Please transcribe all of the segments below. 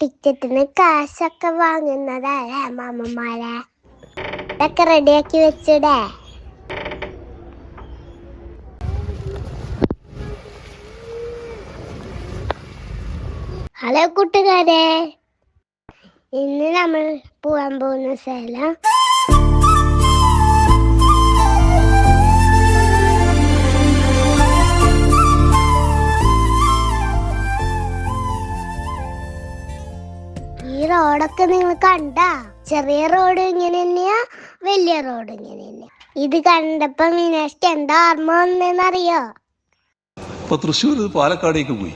ടിക്കറ്റിന് കാശൊക്കെ വാങ്ങുന്നതല്ലേ മാമന്മാരെ ഇതൊക്കെ റെഡിയാക്കി വെച്ചിടേ? ഹലോ കൂട്ടുകാരെ. ഇന്ന് നമ്മൾ പോവാൻ പോകുന്ന സ്ഥലം റോഡൊക്കെ നിങ്ങൾ കണ്ട? ചെറിയ റോഡ് ഇങ്ങനെ തന്നെയാ വലിയ റോഡ് ഇങ്ങനെ തന്നെയാ. ഇത് കണ്ടപ്പോ മീനാക്ഷിക്ക് എന്താ ഓർമ്മ വന്നെന്നറിയോ? ഇപ്പൊ തൃശ്ശൂർ പാലക്കാടേക്ക് പോയി.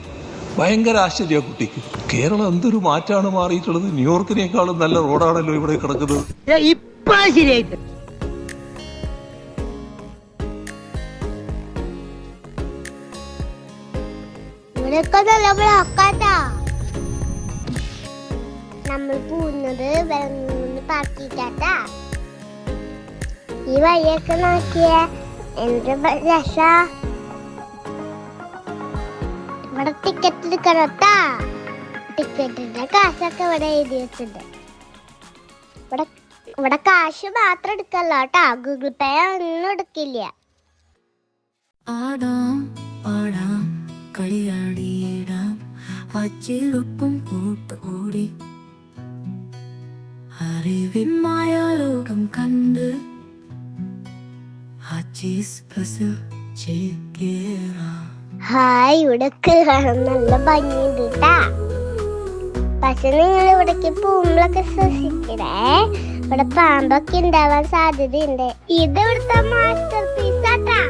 ഭയങ്കര ആശ്ചര്യ കുട്ടിക്ക്. കേരളം എന്തൊരു മാറ്റാണ് മാറിയിട്ടുള്ളത്. ന്യൂയോർക്കിനേക്കാളും നല്ല റോഡാണല്ലോ ഇവിടെ കിടക്കുന്നത്. ഇപ്പൊ ശരിയായിട്ട് ഇവിടെയൊക്കെ നല്ല ബ്ലോക്കാട്ടാ നമ്മൾ പോകുന്നത് വെള്ളം പാർട്ടിക്കാത്ത ഈ വഴിയൊക്കെ നോക്കിയ എന്ത് രസ? ഇവിടെ ടിക്കറ്റ് എടുക്കണട്ടാ ടിക്കറ്റിന്റെ കാശൊക്കെ ഇവിടെ എഴുതി വെച്ചിട്ടുണ്ട്. ഇവിടെ ഇവിടെ കാശ് മാത്രം എടുക്കല്ലോ കേട്ടാ ഗൂഗിൾ പേ ഒന്നും എടുക്കില്ല. ആടാം കളിയാടിയിടാം അച്ചിലൊപ്പം കൂട്ടുകൂടി. അറിവിമായ ലോകം കണ്ട് ഹായ് ഇവിടൊക്കെ കാണാൻ നല്ല ഭംഗിയുണ്ട് കേട്ടാ പക്ഷെ നിങ്ങൾ ഇവിടേക്ക് പോകുമ്പോഴൊക്കെ ശ്രദ്ധിക്കണേ ഇവിടെ പാമ്പൊക്കെ ഉണ്ടാവാൻ സാധ്യതയുണ്ട്. ഇത് ഇവിടുത്തെ മാസ്റ്റർ പീസ് ആട്ടാ.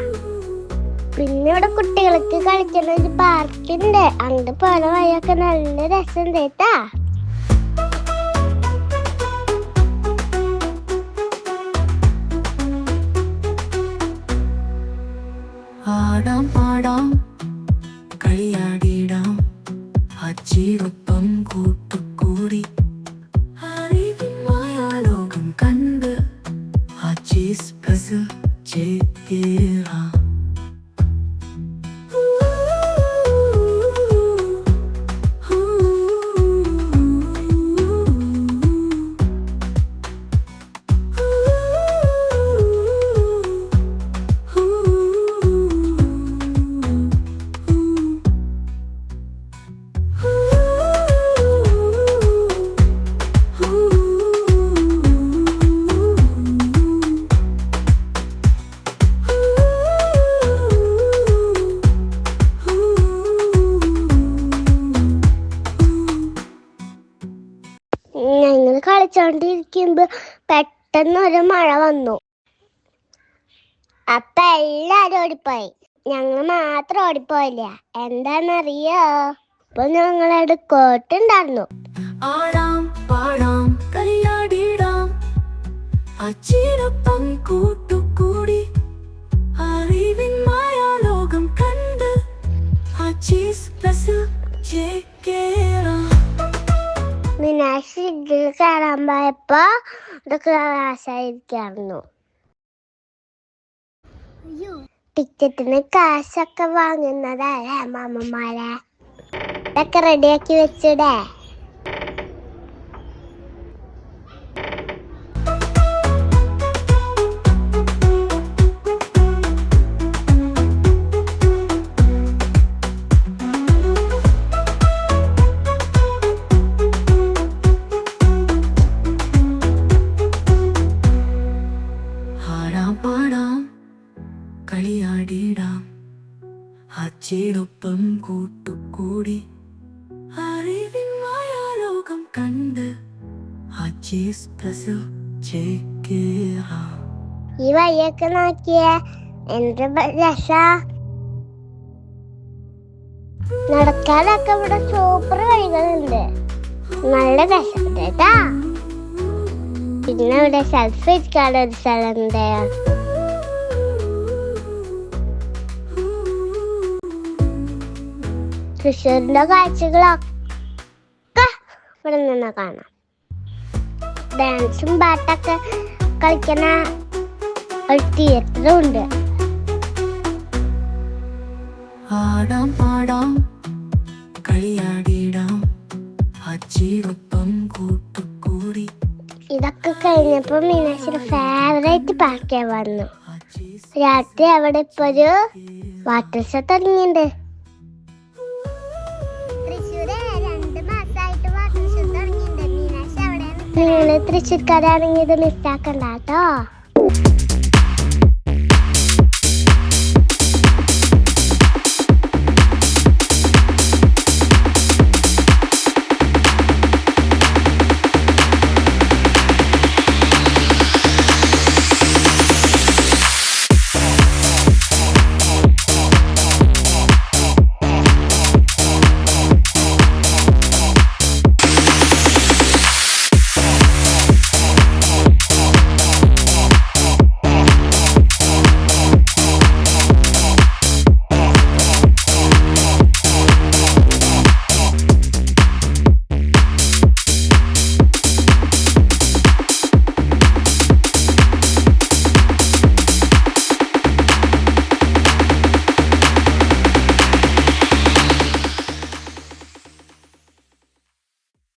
പിന്നെ ഇവിടെ കുട്ടികൾക്ക് കളിക്കുന്ന ഒരു പാർക്കുണ്ട് അങ്ങോട്ട് പോണ വഴിയൊക്കെ നല്ല രസം കേട്ടാ ആടാം പാടാം കളിയാടിടാം അച്ചിരുപ്പം കൂട്ടുകൂടി അറിവിമായ ലോകം കണ്ട് അച്ചീസ് ബസ് ചേക്കേറാം ഞങ്ങൾ കളിച്ചോണ്ടിരിക്കുമ്പോ പെട്ടെന്ന് ഒരു മഴ വന്നു. അപ്പൊ എല്ലാരും ഓടിപ്പോയി. ഞങ്ങൾ മാത്രം ഓടിപ്പോയില്ല. എന്താന്നറിയോ? അപ്പൊ ഞങ്ങളുടെ കോട്ടുണ്ടായിരുന്നു ആടാം പാടാം കളിയാടിടാം അച്ഛനൊപ്പം കൂട്ടുകൂടി. അറിവിൻ മായാലോകം കണ്ട്. അച്ചീസ് പ്ലസ് ചേക്കേറാം മീനാക്ഷി ഇതിൽ കയറാൻ പോയപ്പോ ഇതൊക്കെ ആശായിരിക്കായിരുന്നു. ടിക്കറ്റിന് കാശൊക്കെ വാങ്ങുന്നതല്ലേ മാമ്മമാരെ ഇതൊക്കെ റെഡിയാക്കി വെച്ചിടേ? പാടാം. കളിയാടിയിടാം അച്ചിടൊപ്പം കൂട്ടുകൂടി. അറിവിൻ മായ ലോകം കണ്ട് എന്ത് നടക്കാനൊക്കെ ഇവിടെ സൂപ്പർ വഴികളുണ്ട്. നല്ല രസമുണ്ട് പിന്നെ ഇവിടെ സെൽഫി എടുക്കാനുള്ള ഒരു സ്ഥലമുണ്ട്. തൃശ്ശൂരിന്റെ കാഴ്ചകളൊക്കെ ഇവിടെ നിന്ന് കാണാം. ഡാൻസും പാട്ടൊക്കെ കളിക്കുന്ന ഒരു തിയേറ്ററും ഉണ്ട്. ആടാം പാടാം കളിയാടിടാം. അച്ചിയൊപ്പം കൂട്ടുകൂടി. ഇതൊക്കെ കഴിഞ്ഞപ്പോ മീനാക്ഷിയുടെ ഫേവറേറ്റ് പാർക്കേ വന്നു. രാത്രി അവിടെ ഇപ്പൊ ഒരു വാട്ടർ ഷോ തുടങ്ങിയിട്ടുണ്ട് നിങ്ങൾ തൃശ്ശൂർക്കാരാണെങ്കിൽ ഇത് മിസ്സാക്കണ്ട കേട്ടോ.